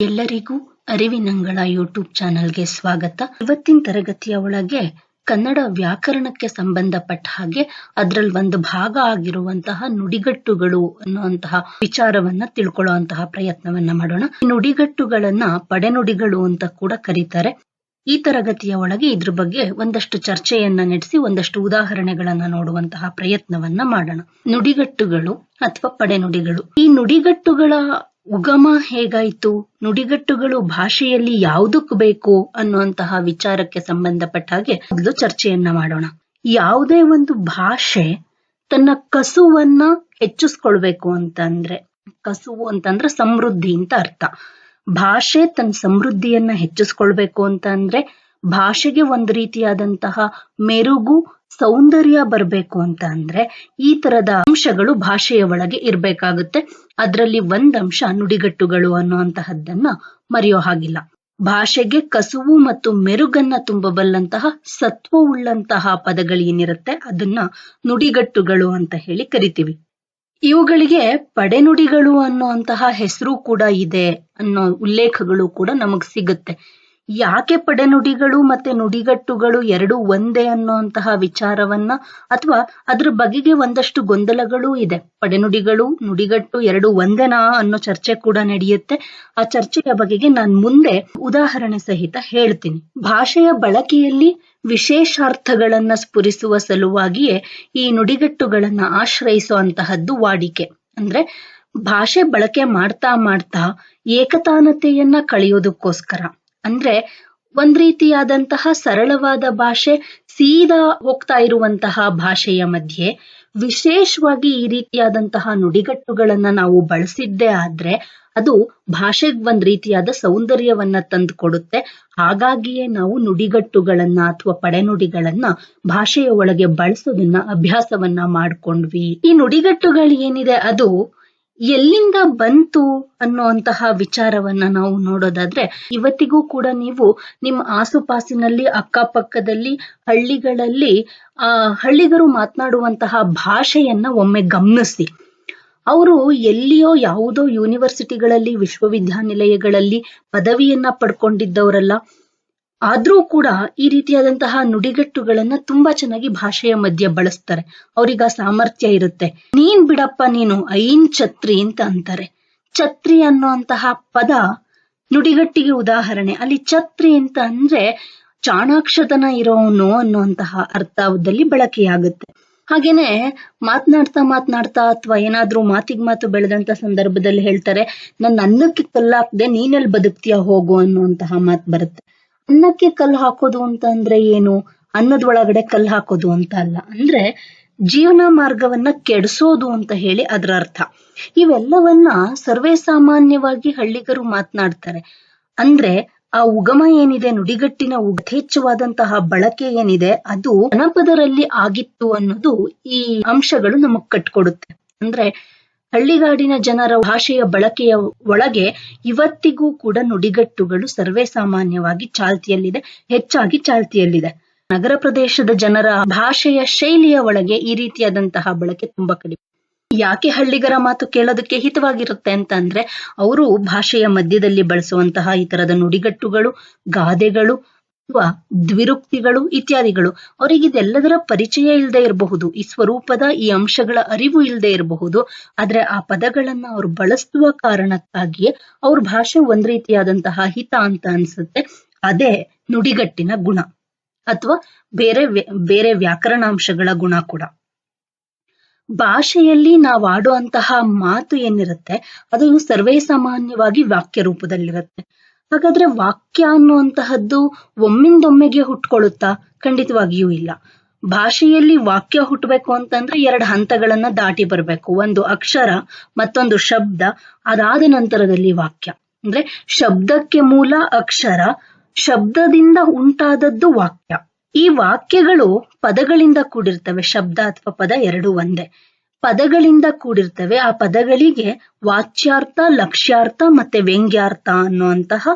ಎಲ್ಲರಿಗೂ ಅರಿವಿನಂಗಳ ಯೂಟ್ಯೂಬ್ ಚಾನೆಲ್ಗೆ ಸ್ವಾಗತ. ಇವತ್ತಿನ ತರಗತಿಯ ಒಳಗೆ ಕನ್ನಡ ವ್ಯಾಕರಣಕ್ಕೆ ಸಂಬಂಧಪಟ್ಟ ಹಾಗೆ ಅದರಲ್ಲಿ ಒಂದು ಭಾಗ ಆಗಿರುವಂತಹ ನುಡಿಗಟ್ಟುಗಳು ಅನ್ನುವಂತಹ ವಿಚಾರವನ್ನ ತಿಳ್ಕೊಳ್ಳುವಂತಹ ಪ್ರಯತ್ನವನ್ನ ಮಾಡೋಣ. ನುಡಿಗಟ್ಟುಗಳನ್ನ ಪಡೆನುಡಿಗಳು ಅಂತ ಕೂಡ ಕರೀತಾರೆ. ಈ ತರಗತಿಯ ಒಳಗೆ ಇದ್ರ ಬಗ್ಗೆ ಒಂದಷ್ಟು ಚರ್ಚೆಯನ್ನ ನಡೆಸಿ ಒಂದಷ್ಟು ಉದಾಹರಣೆಗಳನ್ನ ನೋಡುವಂತಹ ಪ್ರಯತ್ನವನ್ನ ಮಾಡೋಣ. ನುಡಿಗಟ್ಟುಗಳು ಅಥವಾ ಪಡೆನುಡಿಗಳು. ಈ ನುಡಿಗಟ್ಟುಗಳ ಉಗಮ ಹೇಗಾಯ್ತು? ನುಡಿಗಟ್ಟುಗಳು ಭಾಷೆಯಲ್ಲಿ ಯಾವುದಕ್ಕೆ ಬೇಕು ಅನ್ನುವಂತಹ ವಿಚಾರಕ್ಕೆ ಸಂಬಂಧಪಟ್ಟ ಹಾಗೆ ಮೊದಲು ಚರ್ಚೆಯನ್ನ ಮಾಡೋಣ. ಯಾವುದೇ ಒಂದು ಭಾಷೆ ತನ್ನ ಕಸುವನ್ನ ಹೆಚ್ಚಿಸ್ಕೊಳ್ಬೇಕು ಅಂತಂದ್ರೆ, ಕಸುವು ಅಂತಂದ್ರೆ ಸಮೃದ್ಧಿ ಅಂತ ಅರ್ಥ. ಭಾಷೆ ತನ್ನ ಸಮೃದ್ಧಿಯನ್ನ ಹೆಚ್ಚಿಸ್ಕೊಳ್ಬೇಕು ಅಂತ ಅಂದ್ರೆ ಭಾಷೆಗೆ ಒಂದು ರೀತಿಯಾದಂತಹ ಮೆರುಗು ಸೌಂದರ್ಯ ಬರಬೇಕು ಅಂತ ಅಂದ್ರೆ ಈ ತರದ ಅಂಶಗಳು ಭಾಷೆಯ ಒಳಗೆ ಇರ್ಬೇಕಾಗುತ್ತೆ. ಅದರಲ್ಲಿ ಒಂದ್ ಅಂಶ ನುಡಿಗಟ್ಟುಗಳು ಅನ್ನುವಂತಹದ್ದನ್ನ ಮರೆಯೋ ಹಾಗಿಲ್ಲ. ಭಾಷೆಗೆ ಕಸುವು ಮತ್ತು ಮೆರುಗನ್ನ ತುಂಬಬಲ್ಲಂತಹ ಸತ್ವವುಳ್ಳಂತಹ ಪದಗಳೇನಿರುತ್ತೆ ಅದನ್ನ ನುಡಿಗಟ್ಟುಗಳು ಅಂತ ಹೇಳಿ ಕರಿತೀವಿ. ಇವುಗಳಿಗೆ ಪಡೆನುಡಿಗಳು ಅನ್ನುವಂತಹ ಹೆಸರು ಕೂಡ ಇದೆ ಅನ್ನೋ ಉಲ್ಲೇಖಗಳು ಕೂಡ ನಮಗ್ ಸಿಗುತ್ತೆ. ಯಾಕೆ ಪಡೆನುಡಿಗಳು ಮತ್ತೆ ನುಡಿಗಟ್ಟುಗಳು ಎರಡು ಒಂದೇ ಅನ್ನುವಂತಹ ವಿಚಾರವನ್ನ ಅಥವಾ ಅದ್ರ ಬಗೆಗೆ ಒಂದಷ್ಟು ಗೊಂದಲಗಳು ಇದೆ. ಪಡೆನುಡಿಗಳು, ನುಡಿಗಟ್ಟು ಎರಡು ಒಂದೇನಾ ಅನ್ನೋ ಚರ್ಚೆ ಕೂಡ ನಡೆಯುತ್ತೆ. ಆ ಚರ್ಚೆಯ ಬಗೆಗೆ ನಾನು ಮುಂದೆ ಉದಾಹರಣೆ ಸಹಿತ ಹೇಳ್ತೀನಿ. ಭಾಷೆಯ ಬಳಕೆಯಲ್ಲಿ ವಿಶೇಷಾರ್ಥಗಳನ್ನ ಸ್ಫುರಿಸುವ ಸಲುವಾಗಿಯೇ ಈ ನುಡಿಗಟ್ಟುಗಳನ್ನ ಆಶ್ರಯಿಸುವಂತಹದ್ದು ವಾಡಿಕೆ. ಅಂದ್ರೆ ಭಾಷೆ ಬಳಕೆ ಮಾಡ್ತಾ ಮಾಡ್ತಾ ಏಕತಾನತೆಯನ್ನ ಕಳೆಯೋದಕ್ಕೋಸ್ಕರ. ಅಂದ್ರೆ ಒಂದ್ ರೀತಿಯಾದಂತಹ ಸರಳವಾದ ಭಾಷೆ, ಸೀದಾ ಹೋಗ್ತಾ ಇರುವಂತಹ ಭಾಷೆಯ ಮಧ್ಯೆ ವಿಶೇಷವಾಗಿ ಈ ರೀತಿಯಾದಂತಹ ನುಡಿಗಟ್ಟುಗಳನ್ನ ನಾವು ಬಳಸಿದ್ದೇ ಆದ್ರೆ ಅದು ಭಾಷೆಗ್ ಒಂದ್ ರೀತಿಯಾದ ಸೌಂದರ್ಯವನ್ನ ತಂದು ಕೊಡುತ್ತೆ ಹಾಗಾಗಿಯೇ ನಾವು ನುಡಿಗಟ್ಟುಗಳನ್ನ ಅಥವಾ ಪಡೆನುಡಿಗಳನ್ನ ಭಾಷೆಯ ಒಳಗೆ ಬಳಸೋದನ್ನ, ಅಭ್ಯಾಸವನ್ನ ಮಾಡ್ಕೊಂಡ್ವಿ. ಈ ನುಡಿಗಟ್ಟುಗಳು ಏನಿದೆ ಅದು ಎಲ್ಲಿಂದ ಬಂತು ಅನ್ನುವಂತಹ ವಿಚಾರವನ್ನ ನಾವು ನೋಡೋದಾದ್ರೆ, ಇವತ್ತಿಗೂ ಕೂಡ ನೀವು ನಿಮ್ಮ ಆಸುಪಾಸಿನಲ್ಲಿ, ಅಕ್ಕಪಕ್ಕದಲ್ಲಿ, ಹಳ್ಳಿಗಳಲ್ಲಿ, ಆ, ಹಳ್ಳಿಗರು ಮಾತನಾಡುವಂತಹ ಭಾಷೆಯನ್ನ ಒಮ್ಮೆ ಗಮನಿಸಿ. ಅವರು ಎಲ್ಲಿಯೋ ಯಾವುದೋ ಯೂನಿವರ್ಸಿಟಿಗಳಲ್ಲಿ ವಿಶ್ವವಿದ್ಯಾನಿಲಯಗಳಲ್ಲಿ ಪದವಿಯನ್ನ ಪಡ್ಕೊಂಡಿದ್ದವರಲ್ಲ. ಆದ್ರೂ ಕೂಡ ಈ ರೀತಿಯಾದಂತಹ ನುಡಿಗಟ್ಟುಗಳನ್ನ ತುಂಬಾ ಚೆನ್ನಾಗಿ ಭಾಷೆಯ ಮಧ್ಯೆ ಬಳಸ್ತಾರೆ. ಅವ್ರಿಗೆ ಆ ಸಾಮರ್ಥ್ಯ ಇರುತ್ತೆ. ನೀನ್ ಬಿಡಪ್ಪ ನೀನು ಐನ್ ಛತ್ರಿ ಅಂತ ಅಂತಾರೆ. ಛತ್ರಿ ಅನ್ನುವಂತಹ ಪದ ನುಡಿಗಟ್ಟಿಗೆ ಉದಾಹರಣೆ. ಅಲ್ಲಿ ಛತ್ರಿ ಅಂತ ಅಂದ್ರೆ ಚಾಣಾಕ್ಷತನ ಇರೋನು ಅನ್ನುವಂತಹ ಅರ್ಥದಲ್ಲಿ ಬಳಕೆಯಾಗುತ್ತೆ. ಹಾಗೇನೆ ಮಾತನಾಡ್ತಾ ಮಾತನಾಡ್ತಾ ಅಥವಾ ಏನಾದ್ರೂ ಮಾತಿಗೆ ಮಾತು ಬೆಳೆದಂತ ಸಂದರ್ಭದಲ್ಲಿ ಹೇಳ್ತಾರೆ ನನ್ನ ಅನ್ನಕ್ಕೆ ಕಲ್ಲಾಕ್ದೆ ನೀನೆಲ್ಲಿ ಬದುಕ್ತೀಯ ಹೋಗು ಅನ್ನುವಂತಹ ಮಾತು ಬರುತ್ತೆ. ಅನ್ನಕ್ಕೆ ಕಲ್ಲು ಹಾಕೋದು ಅಂತ ಅಂದ್ರೆ ಏನು? ಅನ್ನದೊಳಗಡೆ ಕಲ್ಲು ಹಾಕೋದು ಅಂತ ಅಲ್ಲ. ಅಂದ್ರೆ ಜೀವನ ಮಾರ್ಗವನ್ನ ಕೆಡಿಸೋದು ಅಂತ ಹೇಳಿ ಅದರ ಅರ್ಥ. ಇವೆಲ್ಲವನ್ನ ಸರ್ವೇ ಸಾಮಾನ್ಯವಾಗಿ ಹಳ್ಳಿಗರು ಮಾತನಾಡ್ತಾರೆ. ಅಂದ್ರೆ ಆ ಉಗಮ ಏನಿದೆ, ನುಡಿಗಟ್ಟಿನ ಯಥೇಚ್ಛವಾದಂತಹ ಬಳಕೆ ಏನಿದೆ, ಅದು ಜನಪದರಲ್ಲಿ ಆಗಿತ್ತು ಅನ್ನೋದು ಈ ಅಂಶಗಳು ನಮಗ್ ಕಟ್ಕೊಡುತ್ತೆ. ಅಂದ್ರೆ ಹಳ್ಳಿಗಾಡಿನ ಜನರ ಭಾಷೆಯ ಬಳಕೆಯ ಒಳಗೆ ಇವತ್ತಿಗೂ ಕೂಡ ನುಡಿಗಟ್ಟುಗಳು ಸರ್ವೇ ಸಾಮಾನ್ಯವಾಗಿ ಚಾಲ್ತಿಯಲ್ಲಿದೆ, ಹೆಚ್ಚಾಗಿ ಚಾಲ್ತಿಯಲ್ಲಿದೆ. ನಗರ ಪ್ರದೇಶದ ಜನರ ಭಾಷೆಯ ಶೈಲಿಯ ಒಳಗೆ ಈ ರೀತಿಯಾದಂತಹ ಬಳಕೆ ತುಂಬಾ ಕಡಿಮೆ. ಯಾಕೆ ಹಳ್ಳಿಗರ ಮಾತು ಕೇಳೋದಕ್ಕೆ ಹಿತವಾಗಿರುತ್ತೆ ಅಂತ ಅಂದ್ರೆ, ಅವರು ಭಾಷೆಯ ಮಧ್ಯದಲ್ಲಿ ಬಳಸುವಂತಹ ಈ ತರದ ನುಡಿಗಟ್ಟುಗಳು, ಗಾದೆಗಳು ಅಥವಾ ದ್ವಿರುಕ್ತಿಗಳು ಇತ್ಯಾದಿಗಳು. ಅವರಿಗೆ ಇದೆಲ್ಲದರ ಪರಿಚಯ ಇಲ್ಲದೆ ಇರಬಹುದು. ಈ ಸ್ವರೂಪದ ಈ ಅಂಶಗಳ ಅರಿವು ಇಲ್ಲದೆ ಇರಬಹುದು. ಆದ್ರೆ ಆ ಪದಗಳನ್ನ ಅವ್ರು ಬಳಸುವ ಕಾರಣಕ್ಕಾಗಿಯೇ ಅವ್ರ ಭಾಷೆ ಒಂದ್ ರೀತಿಯಾದಂತಹ ಹಿತ ಅಂತ ಅನ್ಸುತ್ತೆ. ಅದೇ ನುಡಿಗಟ್ಟಿನ ಗುಣ. ಅಥವಾ ಬೇರೆ ಬೇರೆ ವ್ಯಾಕರಣಾಂಶಗಳ ಗುಣ ಕೂಡ. ಭಾಷೆಯಲ್ಲಿ ನಾವು ಆಡುವಂತಹ ಮಾತು ಏನಿರುತ್ತೆ, ಅದು ಸರ್ವೇ ಸಾಮಾನ್ಯವಾಗಿ ವಾಕ್ಯ ರೂಪದಲ್ಲಿರುತ್ತೆ ಹಾಗಾದ್ರೆ ವಾಕ್ಯ ಅನ್ನುವಂತಹದ್ದು ಒಮ್ಮಿಂದೊಮ್ಮೆಗೆ ಹುಟ್ಕೊಳ್ಳುತ್ತಾ ಖಂಡಿತವಾಗಿಯೂ ಇಲ್ಲ. ಭಾಷೆಯಲ್ಲಿ ವಾಕ್ಯ ಹುಟ್ಟಬೇಕು ಅಂತಂದ್ರೆ ಎರಡು ಹಂತಗಳನ್ನ ದಾಟಿ ಬರಬೇಕು. ಒಂದು ಅಕ್ಷರ, ಮತ್ತೊಂದು ಶಬ್ದ, ಅದಾದ ನಂತರದಲ್ಲಿ ವಾಕ್ಯ. ಅಂದ್ರೆ ಶಬ್ದಕ್ಕೆ ಮೂಲ ಅಕ್ಷರ, ಶಬ್ದದಿಂದ ಉಂಟಾದದ್ದು ವಾಕ್ಯ. ಈ ವಾಕ್ಯಗಳು ಪದಗಳಿಂದ ಕೂಡಿರ್ತವೆ. ಶಬ್ದ ಅಥವಾ ಪದ ಎರಡು ಒಂದೇ. ಪದಗಳಿಂದ ಕೂಡಿರ್ತವೆ. ಆ ಪದಗಳಿಗೆ ವಾಚ್ಯಾರ್ಥ, ಲಕ್ಷ್ಯಾರ್ಥ ಮತ್ತೆ ವ್ಯಂಗ್ಯಾರ್ಥ ಅನ್ನುವಂತಹ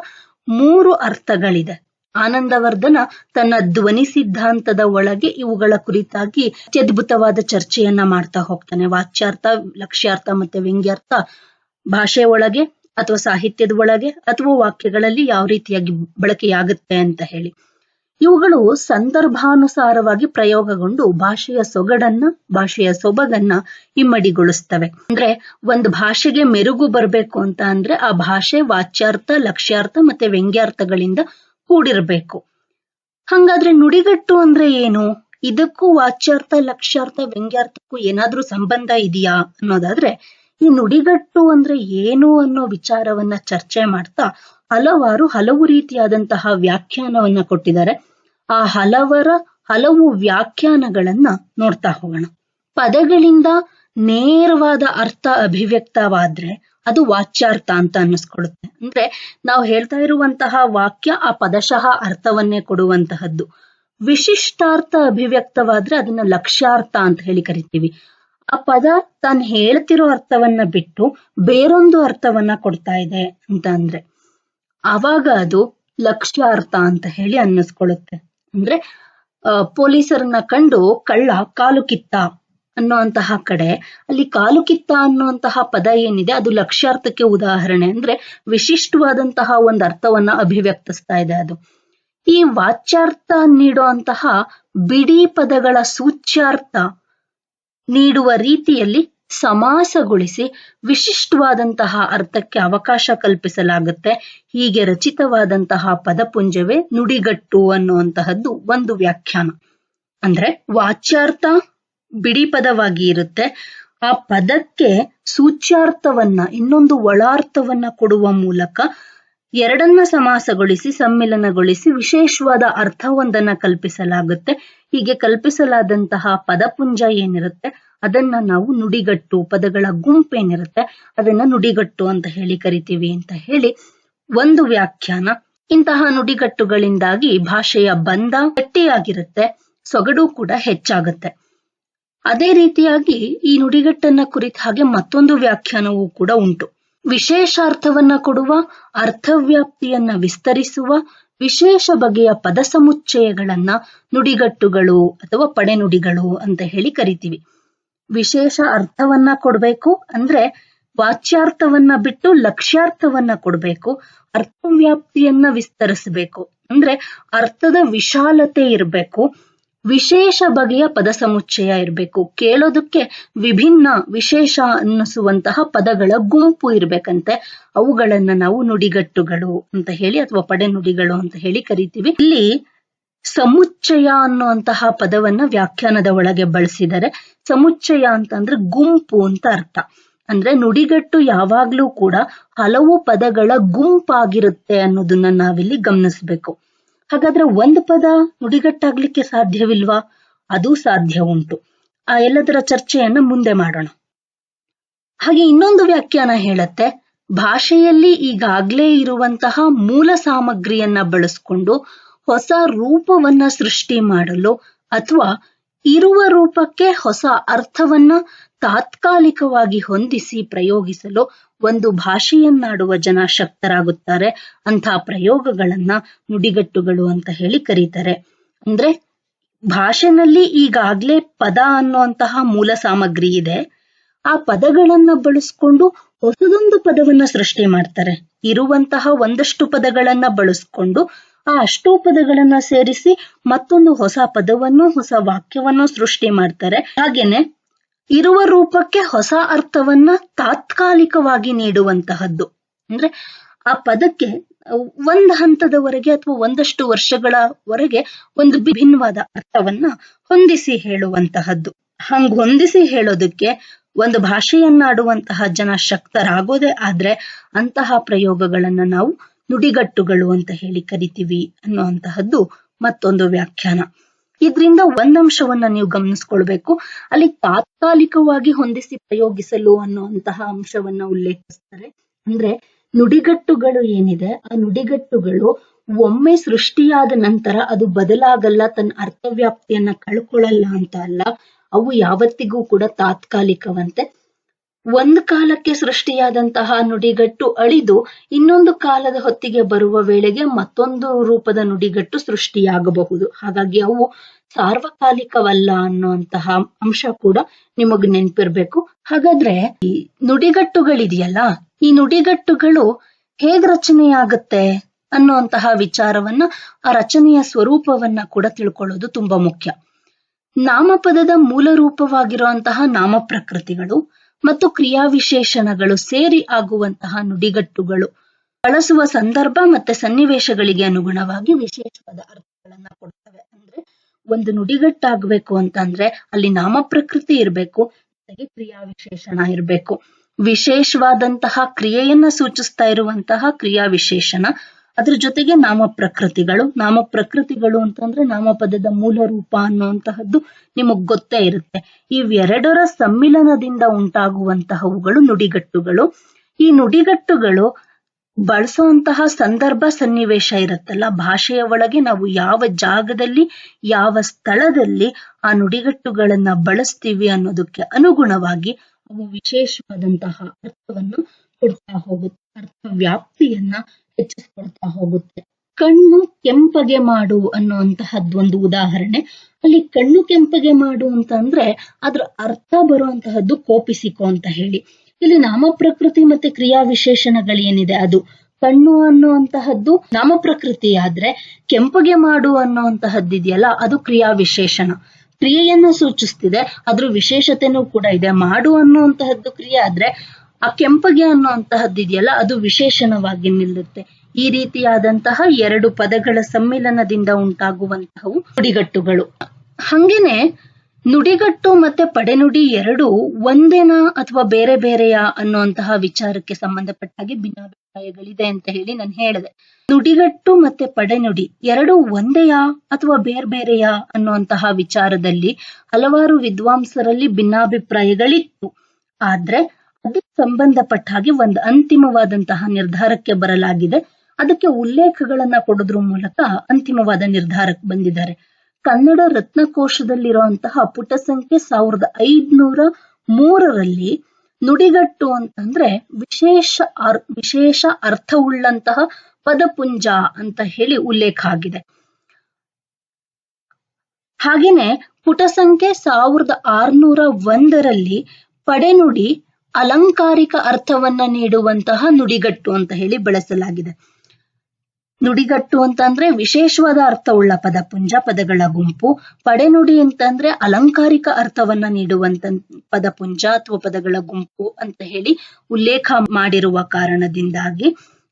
ಮೂರು ಅರ್ಥಗಳಿದೆ. ಆನಂದವರ್ಧನ ತನ್ನ ಧ್ವನಿ ಸಿದ್ಧಾಂತದ ಒಳಗೆ ಇವುಗಳ ಕುರಿತಾಗಿ ಅತ್ಯದ್ಭುತವಾದ ಚರ್ಚೆಯನ್ನ ಮಾಡ್ತಾ ಹೋಗ್ತಾನೆ. ವಾಚ್ಯಾರ್ಥ, ಲಕ್ಷ್ಯಾರ್ಥ ಮತ್ತೆ ವ್ಯಂಗ್ಯಾರ್ಥ ಭಾಷೆ ಒಳಗೆ ಅಥವಾ ಸಾಹಿತ್ಯದ ಒಳಗೆ ಅಥವಾ ವಾಕ್ಯಗಳಲ್ಲಿ ಯಾವ ರೀತಿಯಾಗಿ ಬಳಕೆಯಾಗುತ್ತೆ ಅಂತ ಹೇಳಿ. ಇವುಗಳು ಸಂದರ್ಭಾನುಸಾರವಾಗಿ ಪ್ರಯೋಗಗೊಂಡು ಭಾಷೆಯ ಸೊಗಡನ್ನ, ಭಾಷೆಯ ಸೊಬಗನ್ನ ಇಮ್ಮಡಿಗೊಳಿಸ್ತವೆ ಅಂದ್ರೆ ಒಂದು ಭಾಷೆಗೆ ಮೆರುಗು ಬರಬೇಕು ಅಂತ ಅಂದ್ರೆ ಆ ಭಾಷೆ ವಾಚ್ಯಾರ್ಥ, ಲಕ್ಷ್ಯಾರ್ಥ ಮತ್ತೆ ವ್ಯಂಗ್ಯಾರ್ಥಗಳಿಂದ ಕೂಡಿರ್ಬೇಕು. ಹಂಗಾದ್ರೆ ನುಡಿಗಟ್ಟು ಅಂದ್ರೆ ಏನು? ಇದಕ್ಕೂ ವಾಚ್ಯಾರ್ಥ, ಲಕ್ಷ್ಯಾರ್ಥ, ವ್ಯಂಗ್ಯಾರ್ಥಕ್ಕೂ ಏನಾದ್ರೂ ಸಂಬಂಧ ಇದೆಯಾ ಅನ್ನೋದಾದ್ರೆ ಈ ನುಡಿಗಟ್ಟು ಅಂದ್ರೆ ಏನು ಅನ್ನೋ ವಿಚಾರವನ್ನ ಚರ್ಚೆ ಮಾಡ್ತಾ ಹಲವಾರು ಹಲವು ರೀತಿಯಾದಂತಹ ವ್ಯಾಖ್ಯಾನವನ್ನ ಕೊಟ್ಟಿದ್ದಾರೆ. ಆ ಹಲವರ ಹಲವು ವ್ಯಾಖ್ಯಾನಗಳನ್ನ ನೋಡ್ತಾ ಹೋಗೋಣ. ಪದಗಳಿಂದ ನೇರವಾದ ಅರ್ಥ ಅಭಿವ್ಯಕ್ತವಾದ್ರೆ ಅದು ವಾಚ್ಯಾರ್ಥ ಅಂತ ಅನ್ನಿಸ್ಕೊಡುತ್ತೆ ಅಂದ್ರೆ ನಾವು ಹೇಳ್ತಾ ಇರುವಂತಹ ವಾಕ್ಯ ಆ ಪದಶಃ ಅರ್ಥವನ್ನೇ ಕೊಡುವಂತಹದ್ದು. ವಿಶಿಷ್ಟಾರ್ಥ ಅಭಿವ್ಯಕ್ತವಾದ್ರೆ ಅದನ್ನ ಲಕ್ಷ್ಯಾರ್ಥ ಅಂತ ಹೇಳಿ ಕರಿತೀವಿ. ಆ ಪದ ತಾನು ಹೇಳ್ತಿರೋ ಅರ್ಥವನ್ನ ಬಿಟ್ಟು ಬೇರೊಂದು ಅರ್ಥವನ್ನ ಕೊಡ್ತಾ ಇದೆ ಅಂತ ಅಂದ್ರೆ ಆವಾಗ ಅದು ಲಕ್ಷ್ಯಾರ್ಥ ಅಂತ ಹೇಳಿ ಅನ್ನಿಸ್ಕೊಳ್ಳುತ್ತೆ. ಅಂದ್ರೆ ಪೊಲೀಸರನ್ನ ಕಂಡು ಕಳ್ಳ ಕಾಲು ಕಿತ್ತ ಅನ್ನುವಂತಹ ಕಡೆ. ಅಲ್ಲಿ ಕಾಲು ಕಿತ್ತ ಅನ್ನುವಂತಹ ಪದ ಏನಿದೆ, ಅದು ಲಕ್ಷ್ಯಾರ್ಥಕ್ಕೆ ಉದಾಹರಣೆ. ಅಂದ್ರೆ, ವಿಶಿಷ್ಟವಾದಂತಹ ಒಂದು ಅರ್ಥವನ್ನ ಅಭಿವ್ಯಕ್ತಿಸ್ತಾ ಇದೆ ಅದು. ಈ ವಾಚ್ಯಾರ್ಥ ನೀಡುವಂತಹ ಬಿಡಿ ಪದಗಳ ಸೂಚ್ಯಾರ್ಥ ನೀಡುವ ರೀತಿಯಲ್ಲಿ ಸಮಾಸಗೊಳಿಸಿ ವಿಶಿಷ್ಟವಾದಂತಹ ಅರ್ಥಕ್ಕೆ ಅವಕಾಶ ಕಲ್ಪಿಸಲಾಗುತ್ತೆ. ಹೀಗೆ ರಚಿತವಾದಂತಹ ಪದಪುಂಜವೇ ನುಡಿಗಟ್ಟು ಅನ್ನುವಂತಹದ್ದು ಒಂದು ವ್ಯಾಖ್ಯಾನ. ಅಂದ್ರೆ ವಾಚ್ಯಾರ್ಥ ಬಿಡಿ ಪದವಾಗಿ ಇರುತ್ತೆ. ಆ ಪದಕ್ಕೆ ಸೂಚ್ಯಾರ್ಥವನ್ನ, ಇನ್ನೊಂದು ಒಳಾರ್ಥವನ್ನ ಕೊಡುವ ಮೂಲಕ ಎರಡನ್ನ ಸಮಾಸಗೊಳಿಸಿ, ಸಮ್ಮಿಲನಗೊಳಿಸಿ ವಿಶೇಷವಾದ ಅರ್ಥವೊಂದನ್ನ ಕಲ್ಪಿಸಲಾಗುತ್ತೆ. ಹೀಗೆ ಕಲ್ಪಿಸಲಾದಂತಹ ಪದಪುಂಜ ಏನಿರುತ್ತೆ? ಅದನ್ನ ನಾವು ನುಡಿಗಟ್ಟು, ಪದಗಳ ಗುಂಪೇನಿರುತ್ತೆ ಅದನ್ನ ನುಡಿಗಟ್ಟು ಅಂತ ಹೇಳಿ ಕರಿತೀವಿ ಅಂತ ಹೇಳಿ ಒಂದು ವ್ಯಾಖ್ಯಾನ ಇಂತಹ ನುಡಿಗಟ್ಟುಗಳಿಂದಾಗಿ ಭಾಷೆಯ ಬಂಧ ಗಟ್ಟಿಯಾಗಿರುತ್ತೆ, ಸೊಗಡು ಕೂಡ ಹೆಚ್ಚಾಗುತ್ತೆ. ಅದೇ ರೀತಿಯಾಗಿ ಈ ನುಡಿಗಟ್ಟನ್ನ ಕುರಿತ ಹಾಗೆ ಮತ್ತೊಂದು ವ್ಯಾಖ್ಯಾನವೂ ಕೂಡ ಉಂಟು. ವಿಶೇಷಾರ್ಥವನ್ನ ಕೊಡುವ, ಅರ್ಥವ್ಯಾಪ್ತಿಯನ್ನ ವಿಸ್ತರಿಸುವ, ವಿಶೇಷ ಬಗೆಯ ಪದ ಸಮುಚ್ಚಯಗಳನ್ನ ನುಡಿಗಟ್ಟುಗಳು ಅಥವಾ ಪಡೆನುಡಿಗಳು ಅಂತ ಹೇಳಿ ಕರಿತೀವಿ. ವಿಶೇಷ ಅರ್ಥವನ್ನ ಕೊಡ್ಬೇಕು ಅಂದ್ರೆ ವಾಚ್ಯಾರ್ಥವನ್ನ ಬಿಟ್ಟು ಲಕ್ಷ್ಯಾರ್ಥವನ್ನ ಕೊಡ್ಬೇಕು, ಅರ್ಥವ್ಯಾಪ್ತಿಯನ್ನ ವಿಸ್ತರಿಸಬೇಕು. ಅಂದ್ರೆ ಅರ್ಥದ ವಿಶಾಲತೆ ಇರಬೇಕು, ವಿಶೇಷ ಬಗೆಯ ಪದ ಸಮುಚ್ಚಯ ಇರಬೇಕು. ಕೇಳೋದಕ್ಕೆ ವಿಭಿನ್ನ ವಿಶೇಷ ಅನ್ನಿಸುವಂತಹ ಪದಗಳ ಗುಂಪು ಇರ್ಬೇಕಂತೆ. ಅವುಗಳನ್ನ ನಾವು ನುಡಿಗಟ್ಟುಗಳು ಅಂತ ಹೇಳಿ, ಅಥವಾ ಪಡೆ ನುಡಿಗಳು ಅಂತ ಹೇಳಿ ಕರಿತೀವಿ. ಇಲ್ಲಿ ಸಮುಚ್ಚಯ ಅನ್ನುವಂತಹ ಪದವನ್ನ ವ್ಯಾಖ್ಯಾನದ ಒಳಗೆ ಬಳಸಿದರೆ, ಸಮುಚ್ಚಯ ಅಂತಂದ್ರೆ ಗುಂಪು ಅಂತ ಅರ್ಥ. ಅಂದ್ರೆ ನುಡಿಗಟ್ಟು ಯಾವಾಗ್ಲೂ ಕೂಡ ಹಲವು ಪದಗಳ ಗುಂಪಾಗಿರುತ್ತೆ ಅನ್ನೋದನ್ನ ನಾವಿಲ್ಲಿ ಗಮನಿಸ್ಬೇಕು. ಹಾಗಾದ್ರೆ ಒಂದು ಪದ ನುಡಿಗಟ್ಟಾಗ್ಲಿಕ್ಕೆ ಸಾಧ್ಯವಿಲ್ವಾ? ಅದು ಸಾಧ್ಯ ಉಂಟು. ಆ ಎಲ್ಲದರ ಚರ್ಚೆಯನ್ನ ಮುಂದೆ ಮಾಡೋಣ. ಹಾಗೆ ಇನ್ನೊಂದು ವ್ಯಾಖ್ಯಾನ ಹೇಳತ್ತೆ, ಭಾಷೆಯಲ್ಲಿ ಈಗಾಗ್ಲೇ ಇರುವಂತಹ ಮೂಲ ಸಾಮಗ್ರಿಯನ್ನ ಬಳಸ್ಕೊಂಡು ಹೊಸ ರೂಪವನ್ನ ಸೃಷ್ಟಿ ಮಾಡಲು ಅಥವಾ ಇರುವ ರೂಪಕ್ಕೆ ಹೊಸ ಅರ್ಥವನ್ನ ತಾತ್ಕಾಲಿಕವಾಗಿ ಹೊಂದಿಸಿ ಪ್ರಯೋಗಿಸಲು ಒಂದು ಭಾಷೆಯನ್ನಾಡುವ ಜನ ಶಕ್ತರಾಗುತ್ತಾರೆ. ಅಂತ ಪ್ರಯೋಗಗಳನ್ನ ನುಡಿಗಟ್ಟುಗಳು ಅಂತ ಹೇಳಿ ಕರೀತಾರೆ. ಅಂದ್ರೆ ಭಾಷೆನಲ್ಲಿ ಈಗಾಗ್ಲೇ ಪದ ಅನ್ನುವಂತಹ ಮೂಲ ಸಾಮಗ್ರಿ ಇದೆ. ಆ ಪದಗಳನ್ನ ಬಳಸ್ಕೊಂಡು ಹೊಸದೊಂದು ಪದವನ್ನ ಸೃಷ್ಟಿ ಮಾಡ್ತಾರೆ. ಇರುವಂತಹ ಒಂದಷ್ಟು ಪದಗಳನ್ನ ಬಳಸ್ಕೊಂಡು ಆ ಅಷ್ಟೂ ಪದಗಳನ್ನ ಸೇರಿಸಿ ಮತ್ತೊಂದು ಹೊಸ ಪದವನ್ನು, ಹೊಸ ವಾಕ್ಯವನ್ನು ಸೃಷ್ಟಿ ಮಾಡ್ತಾರೆ. ಹಾಗೇನೆ ಇರುವ ರೂಪಕ್ಕೆ ಹೊಸ ಅರ್ಥವನ್ನ ತಾತ್ಕಾಲಿಕವಾಗಿ ನೀಡುವಂತಹದ್ದು. ಅಂದ್ರೆ ಆ ಪದಕ್ಕೆ ಒಂದ್ ಹಂತದವರೆಗೆ ಅಥವಾ ಒಂದಷ್ಟು ವರ್ಷಗಳವರೆಗೆ ಒಂದು ವಿಭಿನ್ನವಾದ ಅರ್ಥವನ್ನ ಹೊಂದಿಸಿ ಹೇಳುವಂತಹದ್ದು. ಹಂಗ್ ಹೊಂದಿಸಿ ಹೇಳೋದಕ್ಕೆ ಒಂದು ಭಾಷೆಯನ್ನಾಡುವಂತಹ ಜನ ಶಕ್ತರಾಗೋದೇ ಆದ್ರೆ ಅಂತಹ ಪ್ರಯೋಗಗಳನ್ನ ನಾವು ನುಡಿಗಟ್ಟುಗಳು ಅಂತ ಹೇಳಿ ಕರಿತೀವಿ ಅನ್ನುವಂತಹದ್ದು ಮತ್ತೊಂದು ವ್ಯಾಖ್ಯಾನ. ಇದ್ರಿಂದ ಒಂದಂಶವನ್ನ ನೀವು ಗಮನಿಸ್ಕೊಳ್ಬೇಕು. ಅಲ್ಲಿ ತಾತ್ಕಾಲಿಕವಾಗಿ ಹೊಂದಿಸಿ ಪ್ರಯೋಗಿಸಲು ಅನ್ನುವಂತಹ ಅಂಶವನ್ನ ಉಲ್ಲೇಖಿಸ್ತಾರೆ. ಅಂದ್ರೆ ನುಡಿಗಟ್ಟುಗಳು ಏನಿದೆ? ಆ ನುಡಿಗಟ್ಟುಗಳು ಒಮ್ಮೆ ಸೃಷ್ಟಿಯಾದ ನಂತರ ಅದು ಬದಲಾಗಲ್ಲ, ತನ್ನ ಅರ್ಥವ್ಯಾಪ್ತಿಯನ್ನ ಕಳ್ಕೊಳ್ಳಲ್ಲ ಅಂತ ಅಲ್ಲ. ಅವು ಯಾವತ್ತಿಗೂ ಕೂಡ ತಾತ್ಕಾಲಿಕವಂತೆ. ಒಂದು ಕಾಲಕ್ಕೆ ಸೃಷ್ಟಿಯಾದಂತಹ ನುಡಿಗಟ್ಟು ಅಳಿದು ಇನ್ನೊಂದು ಕಾಲದ ಹೊತ್ತಿಗೆ ಬರುವ ವೇಳೆಗೆ ಮತ್ತೊಂದು ರೂಪದ ನುಡಿಗಟ್ಟು ಸೃಷ್ಟಿಯಾಗಬಹುದು. ಹಾಗಾಗಿ ಅವು ಸಾರ್ವಕಾಲಿಕವಲ್ಲ ಅನ್ನುವಂತಹ ಅಂಶ ಕೂಡ ನಿಮಗ್ ನೆನ್ಪಿರ್ಬೇಕು. ಹಾಗಾದ್ರೆ ಈ ನುಡಿಗಟ್ಟುಗಳಿದೆಯಲ್ಲ, ಈ ನುಡಿಗಟ್ಟುಗಳು ಹೇಗ್ ರಚನೆಯಾಗತ್ತೆ ಅನ್ನುವಂತಹ ವಿಚಾರವನ್ನ ಆ ರಚನೆಯ ಸ್ವರೂಪವನ್ನ ಕೂಡ ತಿಳ್ಕೊಳ್ಳೋದು ತುಂಬಾ ಮುಖ್ಯ. ನಾಮಪದದ ಮೂಲ ರೂಪವಾಗಿರುವಂತಹ ನಾಮ ಪ್ರಕೃತಿಗಳು ಮತ್ತು ಕ್ರಿಯಾವಿಶೇಷಣಗಳು ಸೇರಿ ಆಗುವಂತಹ ನುಡಿಗಟ್ಟುಗಳು. ಬಳಸುವ ಸಂದರ್ಭ ಮತ್ತೆ ಸನ್ನಿವೇಶಗಳಿಗೆ ಅನುಗುಣವಾಗಿ ವಿಶೇಷವಾದ ಅರ್ಥಗಳನ್ನ ಕೊಡ್ತವೆ. ಅಂದ್ರೆ ಒಂದು ನುಡಿಗಟ್ಟಾಗ್ಬೇಕು ಅಂತಂದ್ರೆ ಅಲ್ಲಿ ನಾಮ ಪ್ರಕೃತಿ ಇರಬೇಕು ಜೊತೆಗೆ ಕ್ರಿಯಾವಿಶೇಷಣ ಇರಬೇಕು. ವಿಶೇಷವಾದಂತಹ ಕ್ರಿಯೆಯನ್ನ ಸೂಚಿಸ್ತಾ ಇರುವಂತಹ ಕ್ರಿಯಾವಿಶೇಷಣ ಅದ್ರ ಜೊತೆಗೆ ನಾಮ ಪ್ರಕೃತಿಗಳು ನಾಮ ಪ್ರಕೃತಿಗಳು ಅಂತಂದ್ರೆ ನಾಮಪದದ ಮೂಲ ರೂಪ ಅನ್ನುವಂತಹದ್ದು ನಿಮಗ್ ಗೊತ್ತೇ ಇರುತ್ತೆ. ಇವೆರಡರ ಸಮ್ಮಿಲನದಿಂದ ಉಂಟಾಗುವಂತಹವುಗಳು ನುಡಿಗಟ್ಟುಗಳು. ಈ ನುಡಿಗಟ್ಟುಗಳು ಬಳಸುವಂತಹ ಸಂದರ್ಭ ಸನ್ನಿವೇಶ ಇರುತ್ತಲ್ಲ, ಭಾಷೆಯ ಒಳಗೆ ನಾವು ಯಾವ ಜಾಗದಲ್ಲಿ, ಯಾವ ಸ್ಥಳದಲ್ಲಿ ಆ ನುಡಿಗಟ್ಟುಗಳನ್ನ ಬಳಸ್ತೀವಿ ಅನ್ನೋದಕ್ಕೆ ಅನುಗುಣವಾಗಿ ಅವು ವಿಶೇಷವಾದಂತಹ ಅರ್ಥವನ್ನು ಕೊಡ್ತಾ ಹೋಗುತ್ತೆ ಅರ್ಥ ವ್ಯಾಪ್ತಿಯನ್ನ ಹೆಚ್ಚಿಸ್ಕೊಳ್ತಾ ಹೋಗುತ್ತೆ. ಕಣ್ಣು ಕೆಂಪಗೆ ಮಾಡು ಅನ್ನುವಂತಹದ್ದು ಒಂದು ಉದಾಹರಣೆ. ಅಲ್ಲಿ ಕಣ್ಣು ಕೆಂಪಗೆ ಮಾಡು ಅಂತ ಅಂದ್ರೆ ಅದ್ರ ಅರ್ಥ ಬರುವಂತಹದ್ದು ಕೋಪಿಸಿಕೋ ಅಂತ ಹೇಳಿ. ಇಲ್ಲಿ ನಾಮ ಪ್ರಕೃತಿ ಮತ್ತೆ ಕ್ರಿಯಾ ವಿಶೇಷಣಗಳೇನಿದೆ ಅದು? ಕಣ್ಣು ಅನ್ನುವಂತಹದ್ದು ನಾಮ ಪ್ರಕೃತಿ ಆದ್ರೆ ಕೆಂಪಗೆ ಮಾಡು ಅನ್ನುವಂತಹದ್ದಿದೆಯಲ್ಲ, ಅದು ಕ್ರಿಯಾ ವಿಶೇಷಣ ಕ್ರಿಯೆಯನ್ನು ಸೂಚಿಸ್ತಿದೆ, ಅದ್ರ ವಿಶೇಷತೆನೂ ಕೂಡ ಇದೆ. ಮಾಡು ಅನ್ನುವಂತಹದ್ದು ಕ್ರಿಯೆ ಆದ್ರೆ ಆ ಕೆಂಪಗೆ ಅನ್ನುವಂತಹದ್ದಿದೆಯಲ್ಲ ಅದು ವಿಶೇಷಣವಾಗಿ ನಿಲ್ಲುತ್ತೆ. ಈ ರೀತಿಯಾದಂತಹ ಎರಡು ಪದಗಳ ಸಮ್ಮಿಲನದಿಂದ ಉಂಟಾಗುವಂತಹವು ನುಡಿಗಟ್ಟುಗಳು. ಹಂಗೇನೆ ನುಡಿಗಟ್ಟು ಮತ್ತೆ ಪಡೆನುಡಿ ಎರಡು ಒಂದೇನಾ ಅಥವಾ ಬೇರೆ ಬೇರೆಯಾ ಅನ್ನುವಂತಹ ವಿಚಾರಕ್ಕೆ ಸಂಬಂಧಪಟ್ಟ ಹಾಗೆ ಭಿನ್ನಾಭಿಪ್ರಾಯಗಳಿದೆ ಅಂತ ಹೇಳಿ ನಾನು ಹೇಳಿದೆ. ನುಡಿಗಟ್ಟು ಮತ್ತೆ ಪಡೆನುಡಿ ಎರಡು ಒಂದೆಯಾ ಅಥವಾ ಬೇರೆ ಬೇರೆಯಾ ಅನ್ನುವಂತಹ ವಿಚಾರದಲ್ಲಿ ಹಲವಾರು ವಿದ್ವಾಂಸರಲ್ಲಿ ಭಿನ್ನಾಭಿಪ್ರಾಯಗಳಿತ್ತು. ಆದ್ರೆ ಅದಕ್ಕೆ ಸಂಬಂಧಪಟ್ಟ ಹಾಗೆ ಒಂದು ಅಂತಿಮವಾದಂತಹ ನಿರ್ಧಾರಕ್ಕೆ ಬರಲಾಗಿದೆ. ಅದಕ್ಕೆ ಉಲ್ಲೇಖಗಳನ್ನ ಕೊಡೋದ್ರ ಮೂಲಕ ಅಂತಿಮವಾದ ನಿರ್ಧಾರಕ್ಕೆ ಬಂದಿದ್ದಾರೆ. ಕನ್ನಡ ರತ್ನಕೋಶದಲ್ಲಿರುವಂತಹ ಪುಟ ಸಂಖ್ಯೆ ಸಾವಿರದ ಐದುನೂರ ಮೂರರಲ್ಲಿ ನುಡಿಗಟ್ಟು ಅಂತಂದ್ರೆ ವಿಶೇಷ ಅರ್, ವಿಶೇಷ ಅರ್ಥವುಳ್ಳಂತಹ ಪದಪುಂಜ ಅಂತ ಹೇಳಿ ಉಲ್ಲೇಖ ಆಗಿದೆ. ಹಾಗೇನೆ ಪುಟ ಸಂಖ್ಯೆ ಸಾವಿರದ ಆರ್ನೂರ ಒಂದರಲ್ಲಿ ಪಡೆನುಡಿ ಅಲಂಕಾರಿಕ ಅರ್ಥವನ್ನ ನೀಡುವಂತಹ ನುಡಿಗಟ್ಟು ಅಂತ ಹೇಳಿ ಬಳಸಲಾಗಿದೆ. ನುಡಿಗಟ್ಟು ಅಂತಂದ್ರೆ ವಿಶೇಷವಾದ ಅರ್ಥವುಳ್ಳ ಪದಪುಂಜ ಪದಗಳ ಗುಂಪು. ಪಡೆನುಡಿ ಅಂತಂದ್ರೆ ಅಲಂಕಾರಿಕ ಅರ್ಥವನ್ನ ನೀಡುವಂತ ಪದಪುಂಜ ಅಥವಾ ಪದಗಳ ಗುಂಪು ಅಂತ ಹೇಳಿ ಉಲ್ಲೇಖ ಮಾಡಿರುವ ಕಾರಣದಿಂದಾಗಿ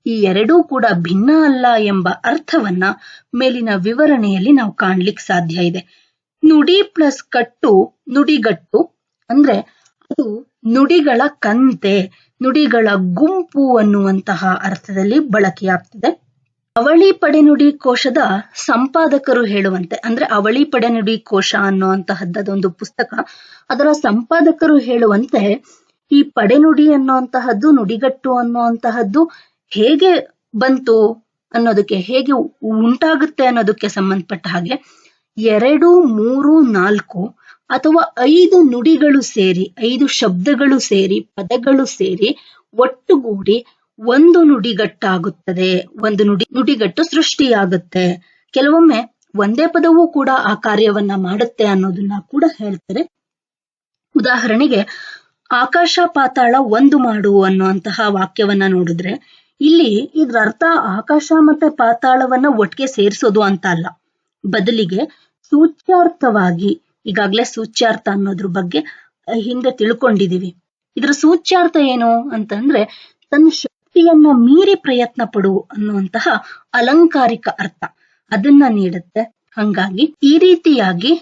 ಈ ಎರಡೂ ಕೂಡ ಭಿನ್ನ ಅಲ್ಲ ಎಂಬ ಅರ್ಥವನ್ನ ಮೇಲಿನ ವಿವರಣೆಯಲ್ಲಿ ನಾವು ಕಾಣ್ಲಿಕ್ಕೆ ಸಾಧ್ಯ ಇದೆ. ನುಡಿ ಪ್ಲಸ್ ಕಟ್ಟು, ನುಡಿಗಟ್ಟು ಅಂದ್ರೆ ಅದು ನುಡಿಗಳ ಕಂತೆ, ನುಡಿಗಳ ಗುಂಪು ಅನ್ನುವಂತಹ ಅರ್ಥದಲ್ಲಿ ಬಳಕೆಯಾಗ್ತಿದೆ. ಅವಳಿ ಪಡೆನುಡಿ ಕೋಶದ ಸಂಪಾದಕರು ಹೇಳುವಂತೆ, ಅಂದ್ರೆ ಅವಳಿ ಪಡೆನುಡಿ ಕೋಶ ಅನ್ನುವಂತಹದ್ದೊಂದು ಪುಸ್ತಕ, ಅದರ ಸಂಪಾದಕರು ಹೇಳುವಂತೆ, ಈ ಪಡೆನುಡಿ ಅನ್ನುವಂತಹದ್ದು, ನುಡಿಗಟ್ಟು ಅನ್ನುವಂತಹದ್ದು ಹೇಗೆ ಬಂತು ಅನ್ನೋದಕ್ಕೆ, ಹೇಗೆ ಉಂಟಾಗುತ್ತೆ ಅನ್ನೋದಕ್ಕೆ ಸಂಬಂಧಪಟ್ಟ ಹಾಗೆ ಎರಡು, ಮೂರು, ನಾಲ್ಕು ಅಥವಾ ಐದು ನುಡಿಗಳು ಸೇರಿ, ಐದು ಶಬ್ದಗಳು ಸೇರಿ, ಪದಗಳು ಸೇರಿ ಒಟ್ಟುಗೂಡಿ ಒಂದು ನುಡಿಗಟ್ಟಾಗುತ್ತದೆ. ಒಂದು ನುಡಿ, ನುಡಿಗಟ್ಟು ಸೃಷ್ಟಿಯಾಗುತ್ತೆ. ಕೆಲವೊಮ್ಮೆ ಒಂದೇ ಪದವೂ ಕೂಡ ಆ ಕಾರ್ಯವನ್ನ ಮಾಡುತ್ತೆ ಅನ್ನೋದನ್ನ ಕೂಡ ಹೇಳ್ತಾರೆ. ಉದಾಹರಣೆಗೆ, ಆಕಾಶ ಪಾತಾಳ ಒಂದು ಮಾಡು ಅನ್ನುವಂತಹ ವಾಕ್ಯವನ್ನ ನೋಡಿದ್ರೆ, ಇಲ್ಲಿ ಇದ್ರ ಅರ್ಥ ಆಕಾಶ ಮತ್ತೆ ಪಾತಾಳವನ್ನ ಒಟ್ಟಿಗೆ ಸೇರಿಸೋದು ಅಂತ ಅಲ್ಲ. ಬದಲಿಗೆ ಸೂಚ್ಯಾರ್ಥವಾಗಿ, ಈಗಾಗಲೇ ಸೂಚ್ಯಾರ್ಥ ಅನ್ನೋದ್ರ ಬಗ್ಗೆ ಹಿಂದೆ ತಿಳ್ಕೊಂಡಿದೀವಿ. ಇದ್ರ ಸೂಚ್ಯಾರ್ಥ ಏನು ಅಂತಂದ್ರೆ, ತನ್ನ ಶಕ್ತಿಯನ್ನ ಮೀರಿ ಪ್ರಯತ್ನ ಪಡು ಅನ್ನುವಂತಹ ಅಲಂಕಾರಿಕ ಅರ್ಥ. ಅದನ್ನ ನೀಡುತ್ತೆ. ಹಂಗಾಗಿ ಈ ರೀತಿಯಾಗಿ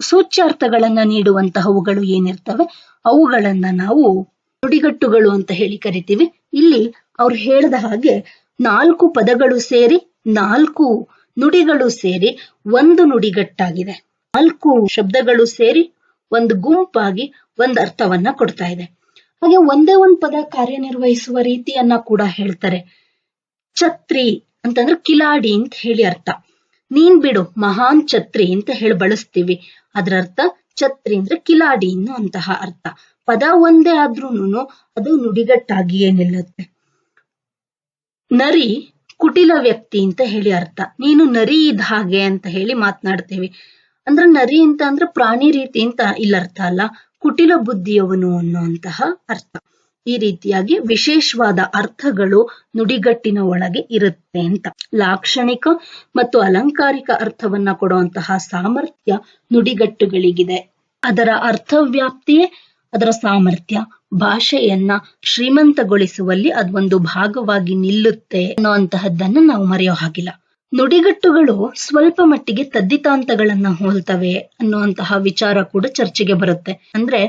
ಸೂಚ್ಯಾರ್ಥಗಳನ್ನ ನೀಡುವಂತಹವುಗಳು ಏನಿರ್ತವೆ, ಅವುಗಳನ್ನ ನಾವು ನುಡಿಗಟ್ಟುಗಳು ಅಂತ ಹೇಳಿ ಕರಿತೀವಿ. ಇಲ್ಲಿ ಅವ್ರು ಹೇಳಿದ ಹಾಗೆ ನಾಲ್ಕು ಪದಗಳು ಸೇರಿ ನಾಲ್ಕು ನುಡಿಗಳು ಸೇರಿ ಒಂದು ನುಡಿಗಟ್ಟಾಗಿದೆ. ನಾಲ್ಕು ಶಬ್ದಗಳು ಸೇರಿ ಒಂದು ಗುಂಪಾಗಿ ಒಂದು ಅರ್ಥವನ್ನ ಕೊಡ್ತಾ ಇದೆ. ಹಾಗೆ ಒಂದೇ ಒಂದ್ ಪದ ಕಾರ್ಯನಿರ್ವಹಿಸುವ ರೀತಿಯನ್ನ ಕೂಡ ಹೇಳ್ತಾರೆ. ಛತ್ರಿ ಅಂತಂದ್ರೆ ಕಿಲಾಡಿ ಅಂತ ಹೇಳಿ ಅರ್ಥ. ನೀನ್ ಬಿಡು, ಮಹಾನ್ ಛತ್ರಿ ಅಂತ ಹೇಳಿ ಬಳಸ್ತೀವಿ. ಅದ್ರ ಅರ್ಥ ಛತ್ರಿ ಅಂದ್ರೆ ಕಿಲಾಡಿ ಅನ್ನುವಂತಹ ಅರ್ಥ. ಪದ ಒಂದೇ ಆದ್ರೂನು ಅದು ನುಡಿಗಟ್ಟಾಗಿಯೇ ನಿಲ್ಲುತ್ತೆ ನರಿ ಕುಟಿಲ ವ್ಯಕ್ತಿ ಅಂತ ಹೇಳಿ ಅರ್ಥ. ನೀನು ನರಿ ಇದ್ದ ಹಾಗೆ ಅಂತ ಹೇಳಿ ಮಾತನಾಡ್ತೀವಿ. ಅಂದ್ರೆ ನರಿ ಅಂತ ಅಂದ್ರೆ ಪ್ರಾಣಿ ರೀತಿ ಅಂತ ಇಲ್ಲ ಅರ್ಥ ಅಲ್ಲ. ಕುಟಿಲ ಬುದ್ಧಿಯವನು ಅನ್ನುವಂತಹ ಅರ್ಥ. ಈ ರೀತಿಯಾಗಿ ವಿಶೇಷವಾದ ಅರ್ಥಗಳು ನುಡಿಗಟ್ಟಿನ ಒಳಗೆ ಇರುತ್ತೆ ಅಂತ. ಲಾಕ್ಷಣಿಕ ಮತ್ತು ಅಲಂಕಾರಿಕ ಅರ್ಥವನ್ನ ಕೊಡುವಂತಹ ಸಾಮರ್ಥ್ಯ ನುಡಿಗಟ್ಟುಗಳಿಗಿದೆ. ಅದರ ಅರ್ಥವ್ಯಾಪ್ತಿಯೇ ಅದರ ಸಾಮರ್ಥ್ಯ. ಭಾಷೆಯನ್ನ ಶ್ರೀಮಂತಗೊಳಿಸುವಲ್ಲಿ ಅದೊಂದು ಭಾಗವಾಗಿ ನಿಲ್ಲುತ್ತೆ ಅನ್ನೋಂತಹದ್ದನ್ನ ನಾವು ಮರೆಯೋ ಹಾಗಿಲ್ಲ. ನುಡಿಗಟ್ಟುಗಳು ಸ್ವಲ್ಪ ಮಟ್ಟಿಗೆ ತದ್ದಿತಾಂತಗಳನ್ನ ಹೋಲ್ತವೆ ಅನ್ನುವಂತಹ ವಿಚಾರ ಕೂಡ ಚರ್ಚೆಗೆ ಬರುತ್ತೆ. ಅಂದ್ರೆ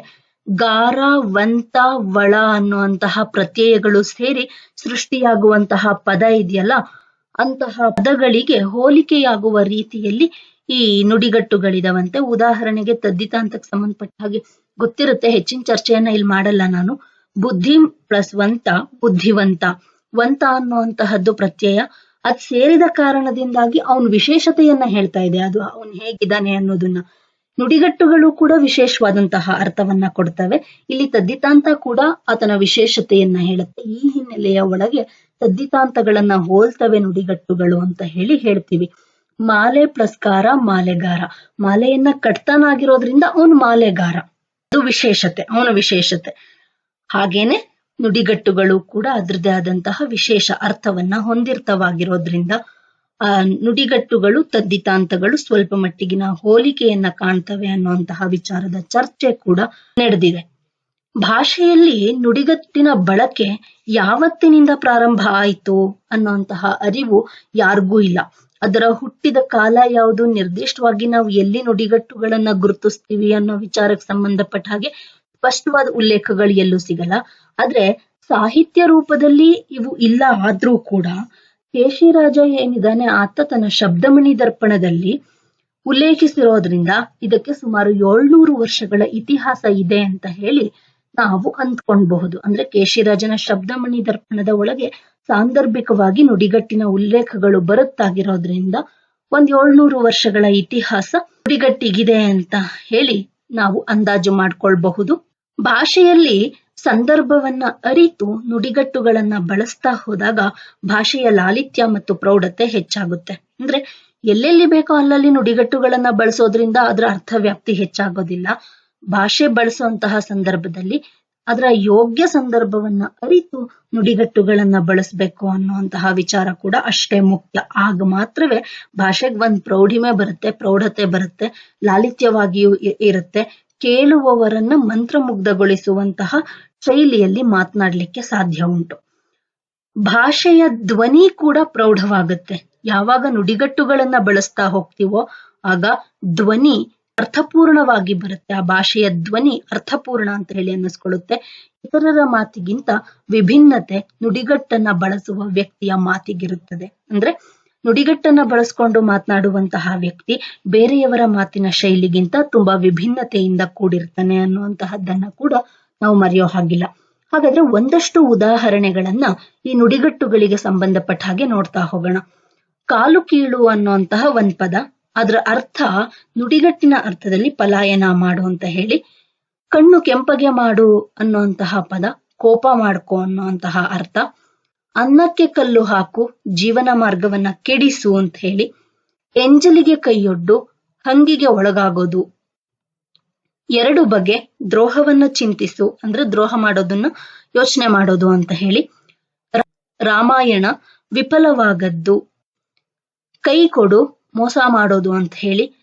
ಗಾರ, ವಂತ, ವಳ ಅನ್ನುವಂತಹ ಪ್ರತ್ಯಯಗಳು ಸೇರಿ ಸೃಷ್ಟಿಯಾಗುವಂತಹ ಪದ ಇದೆಯಲ್ಲ, ಅಂತಹ ಪದಗಳಿಗೆ ಹೋಲಿಕೆಯಾಗುವ ರೀತಿಯಲ್ಲಿ ಈ ನುಡಿಗಟ್ಟುಗಳಿದವಂತೆ. ಉದಾಹರಣೆಗೆ ತದ್ದಿತಾಂತಕ್ಕೆ ಸಂಬಂಧಪಟ್ಟ ಹಾಗೆ ಗೊತ್ತಿರುತ್ತೆ, ಹೆಚ್ಚಿನ ಚರ್ಚೆಯನ್ನ ಇಲ್ಲಿ ಮಾಡಲ್ಲ ನಾನು. ಬುದ್ಧಿ ಪ್ಲಸ್ ವಂತ, ಬುದ್ಧಿವಂತ. ವಂತ ಅನ್ನುವಂತಹದ್ದು ಪ್ರತ್ಯಯ. ಅದ್ ಸೇರಿದ ಕಾರಣದಿಂದಾಗಿ ಅವನ ವಿಶೇಷತೆಯನ್ನ ಹೇಳ್ತಾ ಇದೆ. ಅದು ಅವನ್ ಹೇಗಿದ್ದಾನೆ ಅನ್ನೋದನ್ನ. ನುಡಿಗಟ್ಟುಗಳು ಕೂಡ ವಿಶೇಷವಾದಂತಹ ಅರ್ಥವನ್ನ ಕೊಡ್ತವೆ. ಇಲ್ಲಿ ತದ್ದಿತಾಂತ ಕೂಡ ಆತನ ವಿಶೇಷತೆಯನ್ನ ಹೇಳುತ್ತೆ. ಈ ಹಿನ್ನೆಲೆಯ ಒಳಗೆ ತದ್ದಿತಾಂತಗಳನ್ನ ಹೋಲ್ತವೆ ನುಡಿಗಟ್ಟುಗಳು ಅಂತ ಹೇಳಿ ಹೇಳ್ತೀವಿ. ಮಾಲೆ ಪ್ಲಸ್ ಗಾರ ಮಾಲೆಗಾರ. ಮಾಲೆಯನ್ನ ಕಟ್ತಾನಾಗಿರೋದ್ರಿಂದ ಅವನು ಮಾಲೆಗಾರ. ಅದು ವಿಶೇಷತೆ, ಅವನ ವಿಶೇಷತೆ. ಹಾಗೇನೆ ನುಡಿಗಟ್ಟುಗಳು ಕೂಡ ಅದರದೇ ಆದಂತಹ ವಿಶೇಷ ಅರ್ಥವನ್ನ ಹೊಂದಿರ್ತವಾಗಿರೋದ್ರಿಂದ, ಆ ನುಡಿಗಟ್ಟುಗಳು ತದ್ದಿತಾಂತಗಳು ಸ್ವಲ್ಪ ಮಟ್ಟಿಗಿನ ಹೋಲಿಕೆಯನ್ನ ಕಾಣ್ತವೆ ಅನ್ನುವಂತಹ ವಿಚಾರದ ಚರ್ಚೆ ಕೂಡ ನಡೆದಿದೆ. ಭಾಷೆಯಲ್ಲಿ ನುಡಿಗಟ್ಟಿನ ಬಳಕೆ ಯಾವತ್ತಿನಿಂದ ಪ್ರಾರಂಭ ಆಯಿತು ಅನ್ನುವಂತಹ ಅರಿವು ಯಾರಿಗೂ ಇಲ್ಲ. ಅದರ ಹುಟ್ಟಿದ ಕಾಲ ಯಾವುದು ನಿರ್ದಿಷ್ಟವಾಗಿ ನಾವು ಎಲ್ಲಿ ನುಡಿಗಟ್ಟುಗಳನ್ನ ಗುರುತಿಸ್ತೀವಿ ಅನ್ನೋ ವಿಚಾರಕ್ಕೆ ಸಂಬಂಧಪಟ್ಟ ಹಾಗೆ ಸ್ಪಷ್ಟವಾದ ಉಲ್ಲೇಖಗಳು ಎಲ್ಲೂ ಸಿಗಲ್ಲ. ಆದ್ರೆ ಸಾಹಿತ್ಯ ರೂಪದಲ್ಲಿ ಇವು ಇಲ್ಲ ಆದ್ರೂ ಕೂಡ ಕೇಶಿರಾಜ ಏನಿದಾನೆ ಆತ ತನ್ನ ಶಬ್ದಮಣಿ ದರ್ಪಣದಲ್ಲಿ ಉಲ್ಲೇಖಿಸಿರೋದ್ರಿಂದ ಇದಕ್ಕೆ ಸುಮಾರು ಏಳ್ನೂರು ವರ್ಷಗಳ ಇತಿಹಾಸ ಇದೆ ಅಂತ ಹೇಳಿ ನಾವು ಅಂದ್ಕೊಳ್ಬಹುದು. ಅಂದ್ರೆ ಕೇಶಿರಾಜನ ಶಬ್ದಮಣಿ ದರ್ಪಣದ ಒಳಗೆ ಸಾಂದರ್ಭಿಕವಾಗಿ ನುಡಿಗಟ್ಟಿನ ಉಲ್ಲೇಖಗಳು ಬರುತ್ತಾಗಿರೋದ್ರಿಂದ ಒಂದ್ ಏಳ್ನೂರು ವರ್ಷಗಳ ಇತಿಹಾಸ ನುಡಿಗಟ್ಟಿಗಿದೆ ಅಂತ ಹೇಳಿ ನಾವು ಅಂದಾಜು ಮಾಡ್ಕೊಳ್ಬಹುದು. ಭಾಷೆಯಲ್ಲಿ ಸಂದರ್ಭವನ್ನ ಅರಿತು ನುಡಿಗಟ್ಟುಗಳನ್ನ ಬಳಸ್ತಾ ಹೋದಾಗ ಭಾಷೆಯ ಲಾಲಿತ್ಯ ಮತ್ತು ಪ್ರೌಢತೆ ಹೆಚ್ಚಾಗುತ್ತೆ. ಅಂದ್ರೆ ಎಲ್ಲೆಲ್ಲಿ ಬೇಕೋ ಅಲ್ಲಲ್ಲಿ ನುಡಿಗಟ್ಟುಗಳನ್ನ ಬಳಸೋದ್ರಿಂದ ಅದರ ಅರ್ಥವ್ಯಾಪ್ತಿ ಹೆಚ್ಚಾಗೋದಿಲ್ಲ. ಭಾಷೆ ಬಳಸುವಂತಹ ಸಂದರ್ಭದಲ್ಲಿ ಅದರ ಯೋಗ್ಯ ಸಂದರ್ಭವನ್ನ ಅರಿತು ನುಡಿಗಟ್ಟುಗಳನ್ನ ಬಳಸಬೇಕು ಅನ್ನುವಂತಹ ವಿಚಾರ ಕೂಡ ಅಷ್ಟೇ ಮುಖ್ಯ. ಆಗ ಮಾತ್ರವೇ ಭಾಷೆಗೆ ಒಂದ್ ಪ್ರೌಢಿಮೆ ಬರುತ್ತೆ, ಪ್ರೌಢತೆ ಬರುತ್ತೆ, ಲಾಲಿತ್ಯವಾಗಿಯೂ ಇರುತ್ತೆ. ಕೇಳುವವರನ್ನ ಮಂತ್ರಮುಗ್ಧಗೊಳಿಸುವಂತಹ ಶೈಲಿಯಲ್ಲಿ ಮಾತನಾಡ್ಲಿಕ್ಕೆ ಸಾಧ್ಯ ಉಂಟು. ಭಾಷೆಯ ಧ್ವನಿ ಕೂಡ ಪ್ರೌಢವಾಗುತ್ತೆ. ಯಾವಾಗ ನುಡಿಗಟ್ಟುಗಳನ್ನ ಬಳಸ್ತಾ ಹೋಗ್ತೀವೋ ಆಗ ಧ್ವನಿ ಅರ್ಥಪೂರ್ಣವಾಗಿ ಬರುತ್ತೆ. ಆ ಭಾಷೆಯ ಧ್ವನಿ ಅರ್ಥಪೂರ್ಣ ಅಂತ ಹೇಳಿ ಅನ್ನಿಸ್ಕೊಳ್ಳುತ್ತೆ. ಇತರರ ಮಾತಿಗಿಂತ ವಿಭಿನ್ನತೆ ನುಡಿಗಟ್ಟನ್ನ ಬಳಸುವ ವ್ಯಕ್ತಿಯ ಮಾತಿಗಿರುತ್ತದೆ. ಅಂದ್ರೆ ನುಡಿಗಟ್ಟನ್ನ ಬಳಸ್ಕೊಂಡು ಮಾತನಾಡುವಂತಹ ವ್ಯಕ್ತಿ ಬೇರೆಯವರ ಮಾತಿನ ಶೈಲಿಗಿಂತ ತುಂಬಾ ವಿಭಿನ್ನತೆಯಿಂದ ಕೂಡಿರ್ತಾನೆ ಅನ್ನುವಂತಹದ್ದನ್ನ ಕೂಡ ನಾವು ಮರೆಯೋ ಹಾಗಿಲ್ಲ. ಹಾಗಾದ್ರೆ ಒಂದಷ್ಟು ಉದಾಹರಣೆಗಳನ್ನ ಈ ನುಡಿಗಟ್ಟುಗಳಿಗೆ ಸಂಬಂಧಪಟ್ಟ ಹಾಗೆ ನೋಡ್ತಾ ಹೋಗೋಣ. ಕಾಲು ಕೀಳು ಅನ್ನುವಂತಹ ಒಂದ್ ಪದ ಅದರ ಅರ್ಥ ನುಡಿಗಟ್ಟಿನ ಅರ್ಥದಲ್ಲಿ ಪಲಾಯನ ಮಾಡು ಅಂತ ಹೇಳಿ, ಕಣ್ಣು ಕೆಂಪಗೆ ಮಾಡು ಅನ್ನುವಂತಹ ಪದ, ಕೋಪ ಮಾಡ್ಕೊ ಅನ್ನುವಂತಹ ಅರ್ಥ, ಅನ್ನಕ್ಕೆ ಕಲ್ಲು ಹಾಕು, ಜೀವನ ಮಾರ್ಗವನ್ನ ಕೆಡಿಸು ಅಂತ ಹೇಳಿ, ಎಂಜಲಿಗೆ ಕೈಯೊಡ್ಡು, ಹಂಗಿಗೆ ಒಳಗಾಗೋದು. ಎರಡು ಬಗೆ ದ್ರೋಹವನ್ನ ಚಿಂತಿಸು, ಅಂದ್ರೆ ದ್ರೋಹ ಮಾಡೋದನ್ನ ಯೋಚನೆ ಮಾಡೋದು ಅಂತ ಹೇಳಿ ರಾಮಾಯಣ ವಿಫಲವಾಗದ್ದು. ಕೈ ಕೊಡು ಮೋಸ ಮಾಡೋದು ಅಂತ ಹೇಳಿ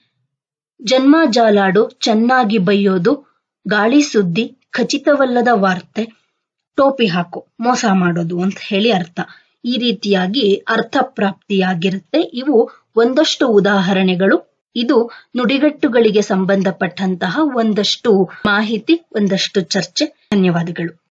ಜನ್ಮ ಜಾಲಾಡು, ಚೆನ್ನಾಗಿ ಬೈಯೋದು, ಗಾಳಿ ಸುದ್ದಿ, ಖಚಿತವಲ್ಲದ ವಾರ್ತೆ, ಟೋಪಿ ಹಾಕು, ಮೋಸ ಮಾಡೋದು ಅಂತ ಹೇಳಿ ಅರ್ಥ. ಈ ರೀತಿಯಾಗಿ ಅರ್ಥ ಪ್ರಾಪ್ತಿಯಾಗಿರುತ್ತೆ ಇವು ಒಂದಷ್ಟು ಉದಾಹರಣೆಗಳು. ಇದು ನುಡಿಗಟ್ಟುಗಳಿಗೆ ಸಂಬಂಧಪಟ್ಟಂತಹ ಒಂದಷ್ಟು ಮಾಹಿತಿ, ಒಂದಷ್ಟು ಚರ್ಚೆ. ಧನ್ಯವಾದಗಳು.